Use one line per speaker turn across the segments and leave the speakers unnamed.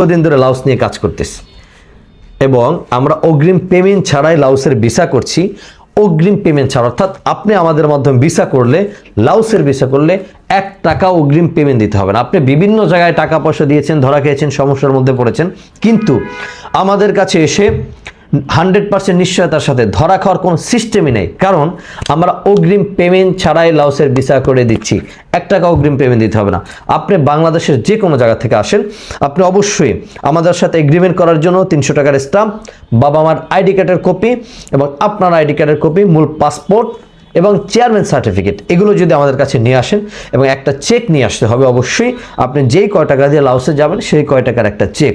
দীর্ঘদিন ধরে লাউস নিয়ে কাজ করতেছি। এবং আমরা অগ্রিম পেমেন্ট ছাড়াই লাউসের ভিসা করছি। অগ্রিম পেমেন্ট ছাড়া, অর্থাৎ আপনি আমাদের মাধ্যমে ভিসা করলে, লাউসের ভিসা করলে এক টাকা অগ্রিম পেমেন্ট দিতে হবে না। আপনি বিভিন্ন জায়গায় টাকা পয়সা দিয়েছেন, ধরা খেয়েছেন, সমস্যার মধ্যে পড়েছেন। কিন্তু আমাদের কাছে এসে হান্ড্রেড পার্সেন্ট নিশ্চয়তার সাথে ধরা খাওয়ার কোনো সিস্টেমই নেই। কারণ আমরা অগ্রিম পেমেন্ট ছাড়াই লাউসের ভিসা করে দিচ্ছি। এক টাকা অগ্রিম পেমেন্ট দিতে হবে না। আপনি বাংলাদেশের যে কোনো জায়গা থেকে আসেন। আপনি অবশ্যই আমাদের সাথে এগ্রিমেন্ট করার জন্য তিনশো টাকার স্টাম্প বাবা মার আইডি কার্ডের কপি এবং আপনার আইডি কার্ডের কপি মূল পাসপোর্ট এবং চেয়ারম্যান সার্টিফিকেট এগুলো যদি আমাদের কাছে নিয়ে আসেন এবং একটা চেক নিয়ে আসতে হবে অবশ্যই। আপনি যেই কয় টাকা দিয়ে লাউসে যাবেন, সেই কয় টাকার একটা চেক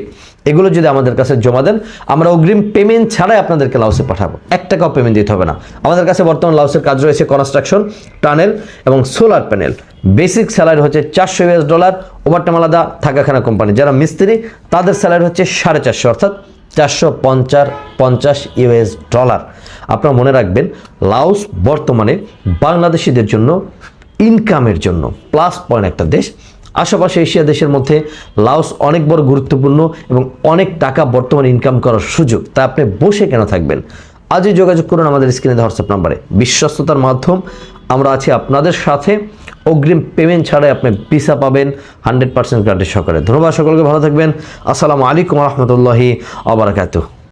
এগুলো যদি আমাদের কাছে জমা দেন, আমরা অগ্রিম পেমেন্ট ছাড়াই আপনাদেরকে লাউসে পাঠাবো। এক টাকাও পেমেন্ট দিতে হবে না। আমাদের কাছে বর্তমান লাউসের কাজ রয়েছে কনস্ট্রাকশন টানেল এবং সোলার প্যানেল বেসিক স্যালারি হচ্ছে চারশো ইউএস ডলার ওভারটাইম আলাদা, থাকাখানা কোম্পানি যারা মিস্ত্রি, তাদের স্যালারি হচ্ছে সাড়ে চারশো, অর্থাৎ চারশো পঞ্চাশ পঞ্চাশ ইউএস ডলার আপনারা মনে রাখবেন লাউস বর্তমানে বাংলাদেশিদের জন্য ইনকামের জন্য প্লাস পয়েন্ট একটা দেশ। আশেপাশে এশিয়া দেশের মধ্যে লাওস অনেক বড় গুরুত্বপূর্ণ এবং অনেক টাকা বর্তমানে ইনকাম করার সুযোগ। তা আপনি বসে কেন থাকবেন? আজই যোগাযোগ করুন আমাদের স্ক্রিনে হোয়াটসঅ্যাপ নাম্বারে। বিশ্বস্ততার মাধ্যম আমরা আছি আপনাদের সাথে। অগ্রিম পেমেন্ট ছাড়াই আপনি ভিসা পাবেন হান্ড্রেড পার্সেন্ট গ্যারান্টি সহকারে। ধন্যবাদ সকলকে, ভালো থাকবেন। আসসালামু আলাইকুম রহমতুল্লাহি আবরাকাতুহ